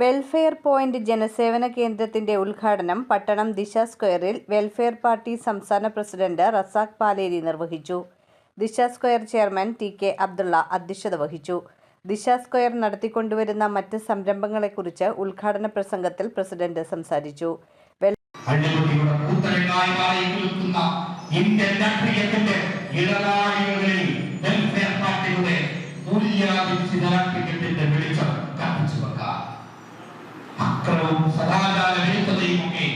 Welfare point ജനസേവന കേന്ദ്രത്തിന്റെ ഉദ്ഘാടനം പട്ടണം ദിശ സ്ക്വയറിൽ വെൽഫെയർ പാർട്ടി സംസ്ഥാന പ്രസിഡന്റ് റസാഖ് പാലേരി നിർവഹിച്ചു. Disha square chairman T K Abdulla അധ്യക്ഷത വഹിച്ചു. ദിശ സ്ക്വയർ നടത്തിക്കൊണ്ടുവരുന്ന മറ്റ് സംരംഭങ്ങളെക്കുറിച്ച് ഉദ്ഘാടന പ്രസംഗത്തിൽ പ്രസിഡന്റ് സംസാരിച്ചു. വെളിച്ചം. അക്രമവും സദാചാര വിരുദ്ധതയും ഒക്കെ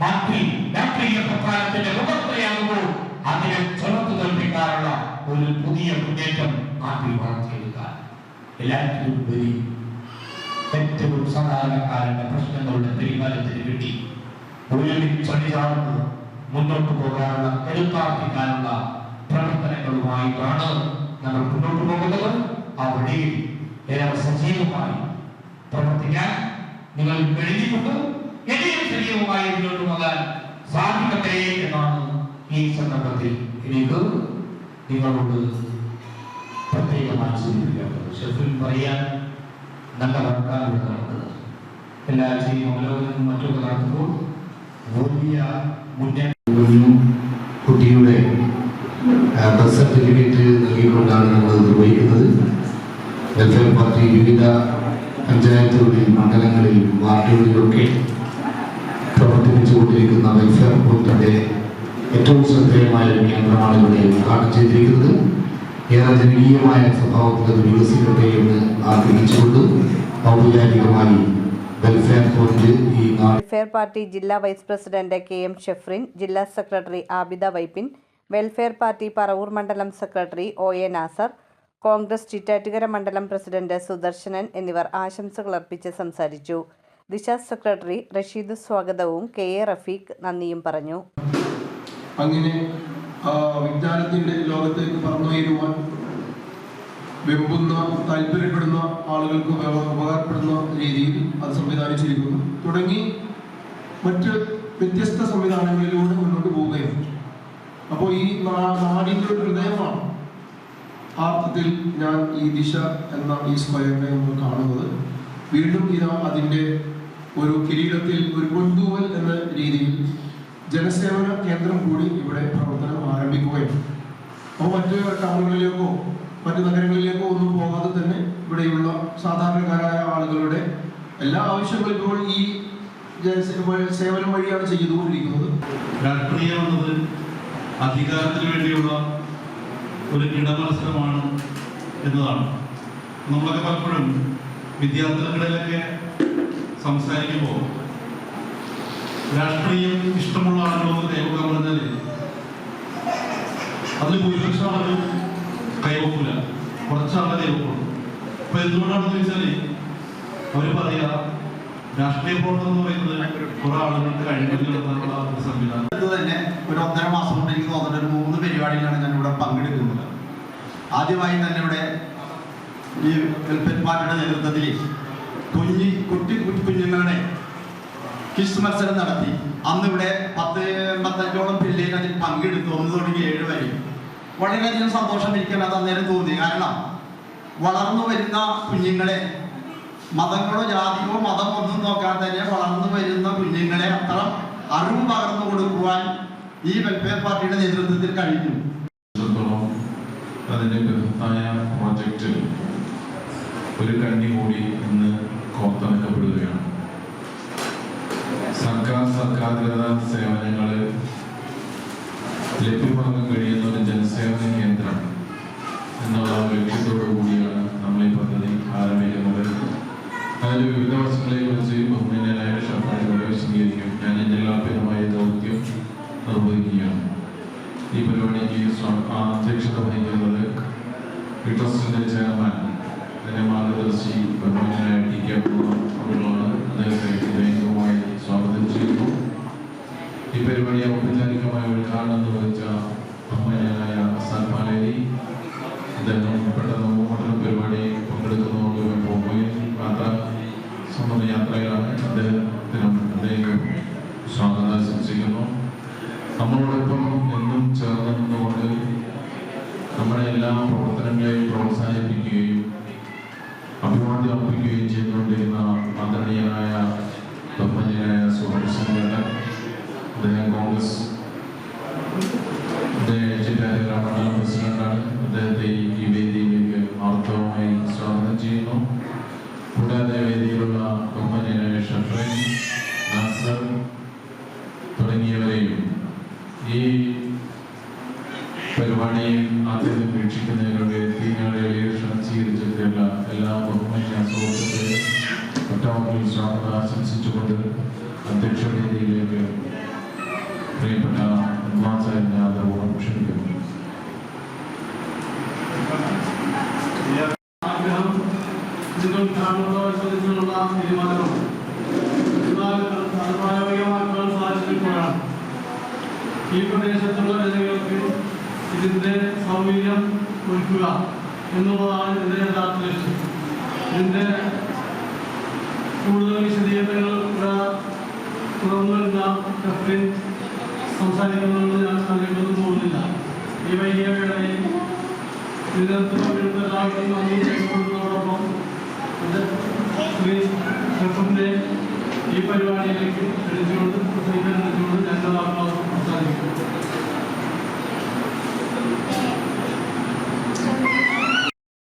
മാറ്റി രാഷ്ട്രീയ പ്രസ്ഥാനത്തിന്റെ മുഖത്രയാകുമ്പോൾ അതിനെ ചെറുത്തു തോൽപ്പിക്കാനുള്ള ഒരു പുതിയ മുന്നേറ്റം നാട്ടിൽ വളർത്തിയെടുക്കാൻ എല്ലാറ്റിലും ഉപരി ഏറ്റവും സാധാരണക്കാരന്റെ പ്രശ്നങ്ങളുടെ പരിഹാരത്തിന് വേണ്ടി ഒരുമിച്ചണിചാർന്ന് മുന്നോട്ട് പോകാനുള്ള കരുത്താർപ്പിക്കാനുള്ള പ്രവർത്തനങ്ങളുമായിട്ടാണ് നമ്മൾ മുന്നോട്ട് പോകുന്നത്. ആ വഴിയിൽ ഏറെ സജീവമായി പ്രവർത്തിക്കാൻ നിങ്ങൾ കഴിഞ്ഞിട്ടുണ്ട് ഇനിയും സജീവമായി മുന്നോട്ട് പോകാൻ സാധിക്കട്ടെ എന്നാണ് ഈ സന്ദർഭത്തിൽ എനിക്ക് നിങ്ങളോട് പ്രത്യേകമായി സൂചിപ്പിക്കാറുള്ളത് ഷെഫിൽ പറയാൻ നല്ല നടക്കുന്നത് എല്ലാ ആഴ്ചയും അവലോകനം മറ്റൊക്കെ നടത്തുമ്പോൾ വലിയ മുന്നേറ്റം കുട്ടിയുടെ ബർത്ത് സർട്ടിഫിക്കറ്റ് നൽകിക്കൊണ്ടാണ് നമ്മൾ നിർവഹിക്കുന്നത് വെൽഫെയർ പാർട്ടി വിവിധ പഞ്ചായത്തുകളിൽ മണ്ഡലങ്ങളിൽ വാർഡുകളിലൊക്കെ പ്രവർത്തിപ്പിച്ചുകൊണ്ടിരിക്കുന്ന വെൽഫെയർ ബൂത്തിന്റെ ഏറ്റവും ശ്രദ്ധേയമായ ഒരു കേന്ദ്രമാണ് ഇവിടെ ഉദ്ഘാടനം ചെയ്തിരിക്കുന്നത്. ഏറെ ജനകീയമായ സ്വഭാവത്തിൽ അത് വികസിക്കട്ടെ എന്ന് ആഗ്രഹിച്ചുകൊണ്ട് ഔപചാരികമായി വെൽഫെയർ പാർട്ടി ജില്ലാ vice president K M Shefrin ജില്ലാ secretary Abida Vypin welfare party Paravur മണ്ഡലം secretary O A Nasar Congress Chittattukara മണ്ഡലം പ്രസിഡന്റ് സുദർശനൻ എന്നിവർ ആശംസകൾ അർപ്പിച്ച് സംസാരിച്ചു. ദിശ സെക്രട്ടറി റഷീദ് സ്വാഗതവും കെ എ റഫീഖ് നന്ദിയും പറഞ്ഞു. അങ്ങനെ വിജ്ഞാനത്തിന്റെ ലോകത്തേക്ക് പറന്നുയരുവാൻ വെമ്പുന്ന താല്പര്യപ്പെടുന്ന ആളുകൾക്ക് ഉപ- ഉപകാരപ്പെടുന്ന രീതിയിൽ അത് സംവിധാനിച്ചിരിക്കുന്നു. തുടങ്ങി മറ്റ് വ്യത്യസ്ത സംവിധാനങ്ങളിലൂടെ മുന്നോട്ട് പോവുകയാണ്. അപ്പോൾ ഈ നാടിന്റെ ഒരു ഹൃദയമാണ് അർത്ഥത്തിൽ ഞാൻ ഈ ദിശ എന്ന ഈ സ്ക്വയറിനെ നമ്മൾ കാണുന്നത്. വീണ്ടും ഇതാ അതിന്റെ ഒരു കിരീടത്തിൽ ഒരു കൊണ്ടുവൽ എന്ന രീതിയിൽ ജനസേവന കേന്ദ്രം കൂടി ഇവിടെ പ്രവർത്തനം ആരംഭിക്കുകയും അപ്പോൾ മറ്റ് ടൗണുകളിലേക്കോ മറ്റ് നഗരങ്ങളിലേക്കോ ഒന്നും പോകാതെ തന്നെ ഇവിടെയുള്ള സാധാരണക്കാരായ ആളുകളുടെ എല്ലാ ആവശ്യങ്ങളും ഇപ്പോൾ ഈ സേവനം വഴിയാണ് ചെയ്തുകൊണ്ടിരിക്കുന്നത്. രാഷ്ട്രീയം അധികാരത്തിന് വേണ്ടിയുള്ള ഒരു കിടമത്സരമാണ് എന്നതാണ്. നമ്മളൊക്കെ പലപ്പോഴും വിദ്യാർത്ഥികളിലൊക്കെ സംസാരിക്കുമ്പോൾ രാഷ്ട്രീയം ഇഷ്ടമുള്ള ആളുകളോട് കൈവക്കാൻ പറഞ്ഞാൽ അതിൽ ഭൂരിപക്ഷം ആളുകൾ കൈവക്കില്ല കുറച്ചാളെ കൈവക്കുള്ളൂ അപ്പൊ എന്തുകൊണ്ടാണെന്ന് ചോദിച്ചാൽ അവർ പറയാ രാഷ്ട്രീയ പ്രവർത്തനം എന്ന് പറയുന്നത് കുറെ ആളുകൾക്ക് കഴിഞ്ഞിട്ടുള്ള ഒരു സംവിധാനം. ഇത് തന്നെ ഒരു ഒന്നര മാസം കൊണ്ട് എനിക്ക് തോന്നുന്ന ഒരു മൂന്ന് പരിപാടികളാണ് ഞാൻ ഇവിടെ പങ്കെടുക്കുന്നത്. ആദ്യമായി തന്നെ ഇവിടെ ഈ വെൽഫെയർ പാർട്ടിയുടെ നേതൃത്വത്തിൽ കുഞ്ഞി കുട്ടി കുഞ്ഞുങ്ങളുടെ കിസ് മത്സരം നടത്തി. അന്ന് ഇവിടെ പത്ത് പത്തഞ്ചോളം പിള്ളേർ അതിൽ പങ്കെടുത്തു. ഒന്ന് തുടങ്ങി ഏഴ് വരെ. വളരെയധികം സന്തോഷം എനിക്ക് അത് അന്നേരം തോന്നി. കാരണം വളർന്നു വരുന്ന കുഞ്ഞുങ്ങളെ മതങ്ങളോ ജാതിയോ മതം ഒന്നും നോക്കാതെ തന്നെ വളർന്നു വരുന്ന കുഞ്ഞുങ്ങളെ അത്ര അറിവ് പകർന്നു കൊടുക്കുവാൻ ഈ വെൽഫെയർ പാർട്ടിയുടെ നേതൃത്വത്തിൽ കഴിഞ്ഞു. അതിന്റെ ബൃഹത്തായ പ്രോജക്റ്റ് ഒരു കണ്ണി കൂടി ഇന്ന് കോർത്തണക്കപ്പെടുകയാണ്. സർക്കാർ സർക്കാരിതര സേവനങ്ങൾ ലഭ്യമാകാൻ കഴിയുന്ന ഒരു നാല് വിവിധ വശങ്ങളെക്കുറിച്ച് ബഹുമാനായ ഷാഫാജിയോട് വിശദീകരിക്കും ഞാൻ എന്റെ ദൗത്യം നിർവഹിക്കുകയാണ് ഈ പരിപാടിക്ക് അധ്യക്ഷത വഹിക്കുന്നത് ഇൻട്രസ്റ്റിന്റെ ചെയർമാൻ എന്റെ മാർഗദർശി ബഹുമാനായ ടി കെ അവരുമാണ്. അദ്ദേഹത്തെ ഹൃദയംഗമായി സ്വാഗതം ചെയ്യുന്നു. ഈ പരിപാടി ഔപചാരികമായ ഉദ്ഘാടനം നിർവഹിച്ച നമ്മളോടൊപ്പം എന്നും ചേർന്നുകൊണ്ട് നമ്മുടെ എല്ലാ പ്രവർത്തനങ്ങളെയും പ്രോത്സാഹിപ്പിക്കുകയും അഭിവാദ്യം അർപ്പിക്കുകയും ചെയ്തുകൊണ്ടിരുന്ന ആദരണീയനായ ബഹുമാനിയായ സുഹൃത്ത് അദ്ദേഹം കോൺഗ്രസ് പ്രസിഡന്റാണ്. അദ്ദേഹത്തെ ഈ വേദിയിലേക്ക് ആർത്തവമായി സ്വാഗതം ചെയ്യുന്നു. കൂടാതെ വേദിയിലുള്ള ബഹുമാനിയായ ഷഫ്രൈൻ നിങ്ങൾ എന്നാൽ അത് പ്രായോഗികമാക്കാൻ സാധിച്ചിട്ടുള്ളതാണ് ഈ പ്രദേശത്തുള്ള ജനങ്ങൾക്ക് ഇതിന്റെ സൗകര്യം ഒരുക്കുക എന്നുള്ളതാണ് ഇതിന്റെ യഥാർത്ഥ ലക്ഷ്യം ഇതിന്റെ കൂടുതൽ വിശദീകരണങ്ങൾ ഇവിടെ തുടർന്നു സംസാരിക്കുന്നതെന്ന് ഞാൻ നൽകേണ്ടത് തോന്നുന്നില്ല ഈ വൈകിയ വേളയിൽ ഇതിനകത്ത് പങ്കെടുത്ത എല്ലാവർക്കും നന്ദി ഇത് ശ്രീ ഈ പരിപാടിയിലേക്ക് ക്ഷണിച്ചുകൊണ്ട് പ്രസംഗം നൽകിക്കൊണ്ട് രണ്ടു നാളോളം സംസാരിക്കും